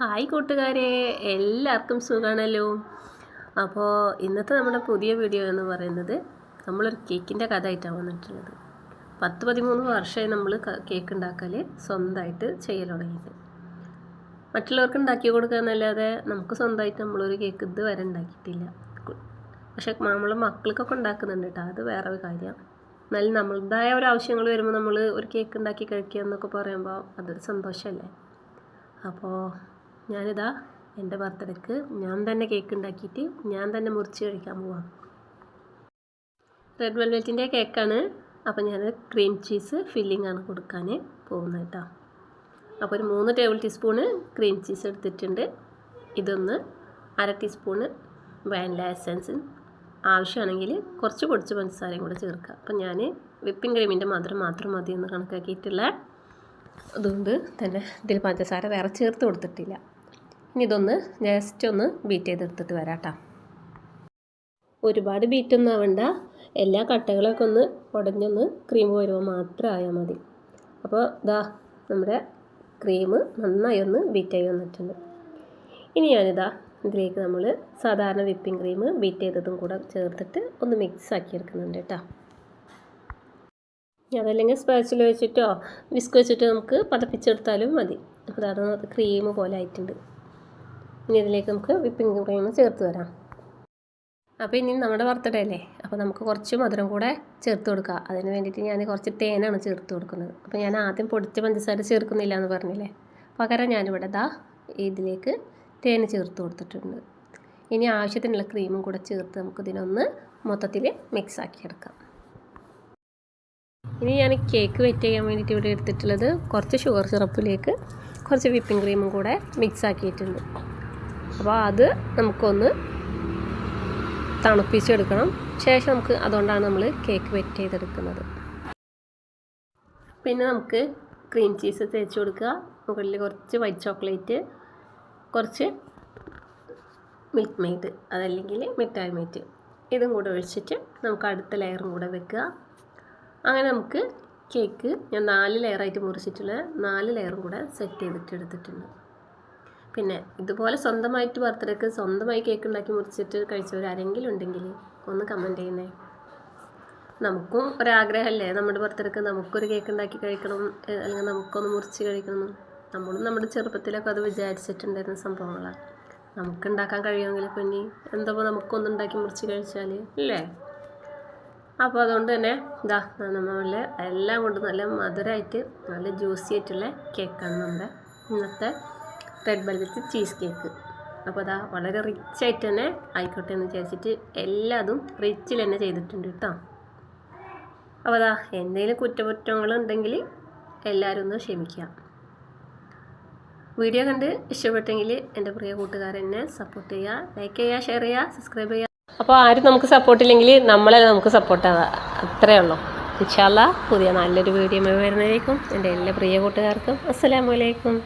Hi കൂട്ടുകാരെ എല്ലാവർക്കും സുഖമാണല്ലോ അപ്പോൾ ഇന്നത്തെ നമ്മുടെ പുതിയ വീഡിയോ എന്ന് പറയുന്നത് നമ്മളൊരു കേക്കിന്റെ കഥ ആയിട്ടാണ് വന്നിട്ടുള്ളത്. പത്ത് പതിമൂന്ന് വർഷമായി നമ്മൾ കേക്ക് ഉണ്ടാക്കൽ സ്വന്തമായിട്ട് ചെയ്യൽ തുടങ്ങിയിട്ട്. മറ്റുള്ളവർക്ക് ഉണ്ടാക്കി കൊടുക്കുക എന്നല്ലാതെ നമുക്ക് സ്വന്തമായിട്ട് നമ്മളൊരു കേക്ക് ഇതുവരെ ഉണ്ടാക്കിയിട്ടില്ല. പക്ഷേ നമ്മൾ മക്കൾക്കൊക്കെ ഉണ്ടാക്കുന്നുണ്ട് കേട്ടോ അത് വേറെ ഒരു കാര്യം. എന്നാലും നമ്മളുടേതായ ഒരു ആവശ്യങ്ങൾ വരുമ്പോൾ നമ്മൾ ഒരു കേക്ക് ഉണ്ടാക്കി കഴിക്കുക എന്നൊക്കെ പറയുമ്പോൾ അതൊരു സന്തോഷമല്ലേ? അപ്പോൾ ഞാനിതാ എന്റെ ബർത്ത്ഡേക്ക് ഞാൻ തന്നെ കേക്ക് ഉണ്ടാക്കിയിട്ട് ഞാൻ തന്നെ മുറിച്ച് കഴിക്കാൻ പോവാം. റെഡ് വെൽവെറ്റിന്റെ കേക്കാണ് അപ്പോൾ ഞാൻ ക്രീം ചീസ് ഫില്ലിംഗ് ആണ് കൊടുക്കാൻ പോകുന്നത് കേട്ടോ അപ്പോൾ ഒരു മൂന്ന് ടേബിൾ ടീസ്പൂണ് ക്രീം ചീസ് എടുത്തിട്ടുണ്ട്. ഇതൊന്ന് അര ടീസ്പൂണ് വാനില എസൻസ് ആവശ്യമാണെങ്കിൽ കുറച്ച് പൊടിച്ച് പഞ്ചസാരയും കൂടെ ചേർക്കുക. അപ്പം ഞാൻ വിപ്പിംഗ് ക്രീമിന്റെ മധുരം മാത്രം മതി എന്ന് കണക്കാക്കിയിട്ടുള്ള അതുകൊണ്ട് തന്നെ ഇതിൽ പഞ്ചസാര വേറെ ചേർത്ത് കൊടുത്തിട്ടില്ല. ഇനി ഇതൊന്ന് ജസ്റ്റ് ഒന്ന് ബീറ്റ് ചെയ്തെടുത്തിട്ട് വരാം കേട്ടോ ഒരുപാട് ബീറ്റൊന്നും ആവണ്ട. എല്ലാ കട്ടകളൊക്കെ ഒന്ന് ഉടഞ്ഞൊന്ന് ക്രീം വരുമ്പോൾ മാത്രം ആയാൽ മതി. അപ്പോൾ ഇതാ നമ്മുടെ ക്രീം നന്നായി ഒന്ന് ബീറ്റായി വന്നിട്ടുണ്ട്. ഇനി ഞാനിതാ ഇതിലേക്ക് നമ്മൾ സാധാരണ വിപ്പിംഗ് ക്രീം ബീറ്റ് ചെയ്തതും കൂടെ ചേർത്തിട്ട് ഒന്ന് മിക്സ് ആക്കി എടുക്കുന്നുണ്ട് കേട്ടോ. അതല്ലെങ്കിൽ സ്പാച്ചിൽ വെച്ചിട്ടോ വിസ്ക് വെച്ചിട്ടോ നമുക്ക് പതപ്പിച്ചെടുത്താലും മതി. അപ്പോൾ അത് ക്രീം പോലെ ആയിട്ടുണ്ട്. ഇനി ഇതിലേക്ക് നമുക്ക് വിപ്പിംഗ് ക്രീം ചേർത്ത് തരാം അപ്പോൾ ഇനി നമ്മുടെ ബർത്ത്ഡേ അല്ലേ? അപ്പോൾ നമുക്ക് കുറച്ച് മധുരം കൂടെ ചേർത്ത് കൊടുക്കുക അതിന് വേണ്ടിയിട്ട് ഞാൻ കുറച്ച് തേനാണ് ചേർത്ത് കൊടുക്കുന്നത്. അപ്പോൾ ഞാൻ ആദ്യം പൊടിച്ച പഞ്ചസാര ചേർക്കുന്നില്ല എന്ന് പറഞ്ഞില്ലേ? പകരം ഞാനിവിടെ ദാ ഇതിലേക്ക് തേൻ ചേർത്ത് കൊടുത്തിട്ടുണ്ട്. ഇനി ആവശ്യത്തിനുള്ള ക്രീമും കൂടെ ചേർത്ത് നമുക്കിതിനൊന്ന് മൊത്തത്തിൽ മിക്സ് ആക്കിയെടുക്കാം ഇനി ഞാൻ കേക്ക് വെറ്റ് ചെയ്യാൻ വേണ്ടിയിട്ട് ഇവിടെ എടുത്തിട്ടുള്ളത് കുറച്ച് ഷുഗർ സിറപ്പിലേക്ക് കുറച്ച് വിപ്പിംഗ് ക്രീമും കൂടെ മിക്സ് ആക്കിയിട്ടുണ്ട്. അപ്പോൾ അത് നമുക്കൊന്ന് തണുപ്പിച്ചെടുക്കണം. ശേഷം നമുക്ക് അതുകൊണ്ടാണ് നമ്മൾ കേക്ക് വെറ്റ് ചെയ്തെടുക്കുന്നത്. പിന്നെ നമുക്ക് ക്രീം ചീസ് തേച്ച് കൊടുക്കുക. മുകളിൽ കുറച്ച് വൈറ്റ് ചോക്ലേറ്റ് കുറച്ച് മിൽക്ക് മെയ്ഡ് അതല്ലെങ്കിൽ മിഠായി മെയ്റ്റ് ഇതും കൂടെ ഒഴിച്ചിട്ട് നമുക്ക് അടുത്ത ലെയറും കൂടെ വെക്കുക. അങ്ങനെ നമുക്ക് കേക്ക് ഞാൻ നാല് ലെയറായിട്ട് മുറിച്ചിട്ടുള്ള നാല് ലെയറും കൂടെ സെറ്റ് ചെയ്തിട്ട് എടുത്തിട്ടുണ്ട്. പിന്നെ ഇതുപോലെ സ്വന്തമായിട്ട് ബർത്ത്ഡേക്ക് സ്വന്തമായി കേക്ക് ഉണ്ടാക്കി മുറിച്ചിട്ട് കഴിച്ചവർ ആരെങ്കിലും ഉണ്ടെങ്കിൽ ഒന്ന് കമന്റ് ചെയ്യുന്നേ. നമുക്കും ഒരാഗ്രഹമല്ലേ? നമ്മുടെ ബർത്ത്ഡേക്ക് നമുക്കൊരു കേക്ക് ഉണ്ടാക്കി കഴിക്കണം അല്ലെങ്കിൽ നമുക്കൊന്ന് മുറിച്ച് കഴിക്കണം. നമ്മളും നമ്മുടെ ചെറുപ്പത്തിലൊക്കെ അത് വിചാരിച്ചിട്ടുണ്ടായിരുന്ന സംഭവങ്ങളാണ് നമുക്ക് ഉണ്ടാക്കാൻ കഴിയുമെങ്കിൽ പിന്നെ എന്തോ നമുക്കൊന്ന് ഉണ്ടാക്കി മുറിച്ച് കഴിച്ചാൽ അല്ലേ? അപ്പോൾ അതുകൊണ്ട് തന്നെ ഇതാ നമ്മൾ എല്ലാം കൊണ്ട് നല്ല മധുരമായിട്ട് നല്ല ജ്യൂസി ആയിട്ടുള്ള കേക്കാണ് നമ്മുടെ ഇന്നത്തെ റെഡ് വെൽവെറ്റ് ചീസ് കേക്ക് അപ്പോൾ അതാ വളരെ റിച്ച് ആയിട്ട് തന്നെ ആയിക്കോട്ടെ എന്ന് വിചാരിച്ചിട്ട് എല്ലാതും റിച്ചിൽ തന്നെ ചെയ്തിട്ടുണ്ട് കേട്ടോ. അപ്പോൾ അതാ എന്തെങ്കിലും കുറ്റകുറ്റങ്ങളുണ്ടെങ്കിൽ എല്ലാവരും ഒന്ന് ക്ഷമിക്കുക. വീഡിയോ കണ്ട് ഇഷ്ടപ്പെട്ടെങ്കിൽ എന്റെ പ്രിയ കൂട്ടുകാരെന്നെ സപ്പോർട്ട് ചെയ്യുക ലൈക്ക് ചെയ്യുക ഷെയർ ചെയ്യുക സബ്സ്ക്രൈബ് ചെയ്യുക. അപ്പോൾ ആരും നമുക്ക് സപ്പോർട്ട് ഇല്ലെങ്കിൽ നമ്മളല്ല നമുക്ക് സപ്പോർട്ടാവുക അത്രയേ ഉള്ളൂ. ഇൻഷാല്ല പുതിയ നല്ലൊരു വീഡിയോ വരുന്നതായിരിക്കും. എന്റെ എല്ലാ പ്രിയ കൂട്ടുകാർക്കും അസ്സലാമലൈക്കും